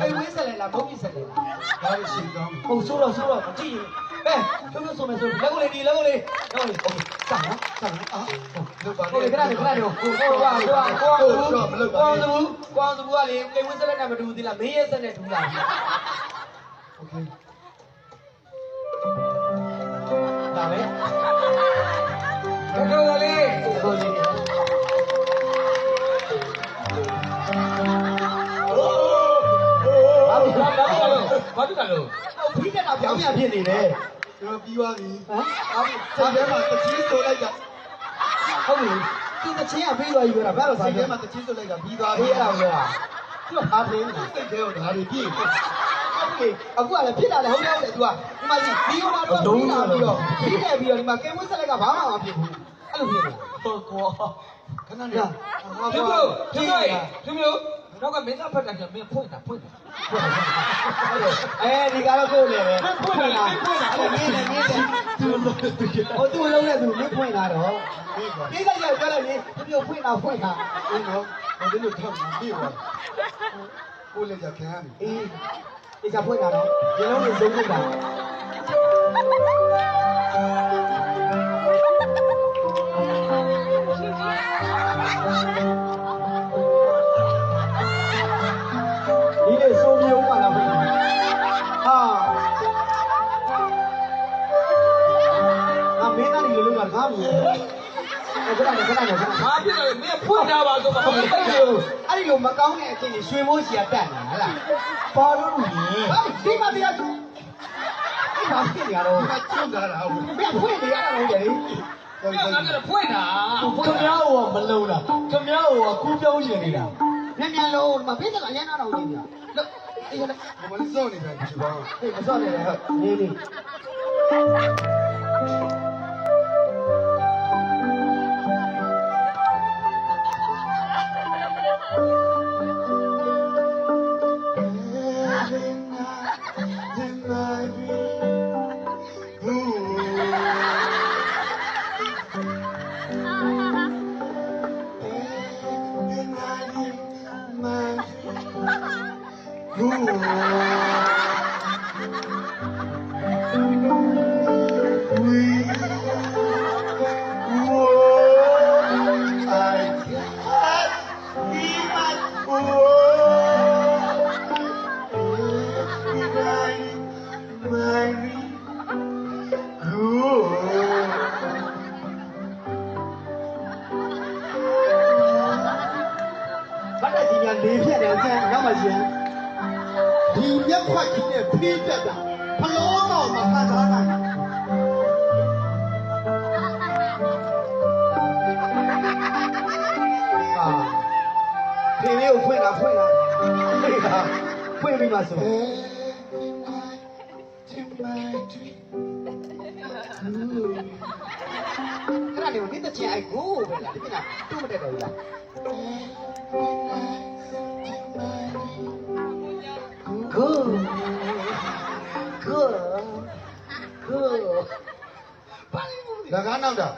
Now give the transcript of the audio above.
အိမ်ဝင်းဆက်လေလားဘုံကြီးဆက်လေလား ဒါရရှိကောင်း ဟုတ်ဆိုတော့ဆိုတော့မကြည့်ရင်အဲကျုပ်တို့ဆိုမယ်ဆိုလက်ကိုလေးဒီလက်ကိုလေးလက်ကိုလေးโอเคစမ်းနော်စမ်းနော်အာ လုပ်ပါ ဟုတ်လေခဏလေးခဏလေးဟိုဟိုကွာကွာကွာကွာကွာသူကွာသူကလေအိမ်ဝင်းဆက်လက်နဲ့မတူဘူးသီလားမင်းရဲ့ဆက်နဲ့တူလား โอเค ဘာလို့လဲဟိုဖိတက်တာပြောင်းပြန်ဖြစ်နေတယ်ကျွန်တော်ပြီးသွားပြီဟမ်ဆက်ထဲမှာတချင်းဆိုလိုက်တာဟုတ်ပြီသူတချင်းကပြီးသွားပြီပြောတာဘာလို့ဆက်ဆိုထဲလဲမှာတချင်းဆိုလိုက်တာပြီးသွားပြီအေးအဲ့ဒါကိုပြောတာသူကအားပေးနေစိတ်ထဲကိုဒါတွေပြည့်ဟုတ်ပြီအခုကလည်းဖြစ်လာတယ်ဟုတ်တယ်ဟုတ်တယ် तू ကဒီမှာဒီဒီဟိုမှာတော့ပြီးလာပြီးတော့ပြီးတယ်ပြီးတော့ဒီမှာကင်ဝင်းဆက်လက်ကဘာမှမဖြစ်ဘူးအဲ့လိုဖြစ်နေတာဟုတ်ကွာခဏလေးဖြူဖြူဖြူဖြူဖြူဖြူ တော့ကမင်းသားဖတ်တယ်မင်းဖွင့်တာဖွင့်တာအဲဒီကတော့ကိုယ်လေပဲဖွင့်လာဖွင့်လာအဲ့နင်းနေနင်းနေသူ့လို့တကယ်ဟိုသူ့လုံးနဲ့သူမင်းဖွင့်လာတော့ပြီးပါဒီကကြောက်ကြတယ်လေသူပြောဖွင့်လာဖွင့်လာဒီတော့ဘယ်လိုထောက်ပြီးပါကိုလည်းကြခံရမယ်အေးဒီကဖွင့်လာတော့ဒီလုံးကိုစုံနေတာ သားဒီလိုလုပ်တာကားမြင်အဲ့ဒါလည်းခဏလည်းခဏဘာဖြစ်လဲမင်းဖွင့်တာပါဆိုမှမအဲ့ဟုတ်ဒီဘူးလိုအဲ့ဒီလိုမကောင်းတဲ့အချိန်ကြီးရွှေမိုးစီကတက်နေတာဟလားဘာလို့လဲဒီမှာတရားသူဒီမှာဖြစ်နေရတော့ဒီမှာကျုပ်လာတာဟုတ်ဘယ်ဖွင့်နေရတာလဲကြလေမင်းငါကဖွင့်တာခမရောကမလုံးတာခမရောကကူးပြောင်းရှင်နေတာညံ့ညံ့လုံးဒီမှာပြစ်စကအရင်နာတော့နေနေတာလို့အေးလေဘယ်လိုစောနေတယ်ဒီဘောင်းဟေးမစော့နေတယ်ဟုတ်နေနေ ဘာလဲဒီညာလေးဖြတ်တယ်ဆန်နောက်မှရှင် ဒီမျက်ခွက်ကြီးနဲ့ဖေးတက်တာဖလောတော့မခံစားနိုင်အာဖေးလေးကိုဖွင့်တာဖွင့်တာဖွင့်တာဖွင့်ပြီးမှဆိုခဏလေးကိုနေတဲ့ချင်းအိုက်ကိုပဲလားဒီကတူမတက်တော့ဘူးလား Good. Good. ဒါကနောက်တာ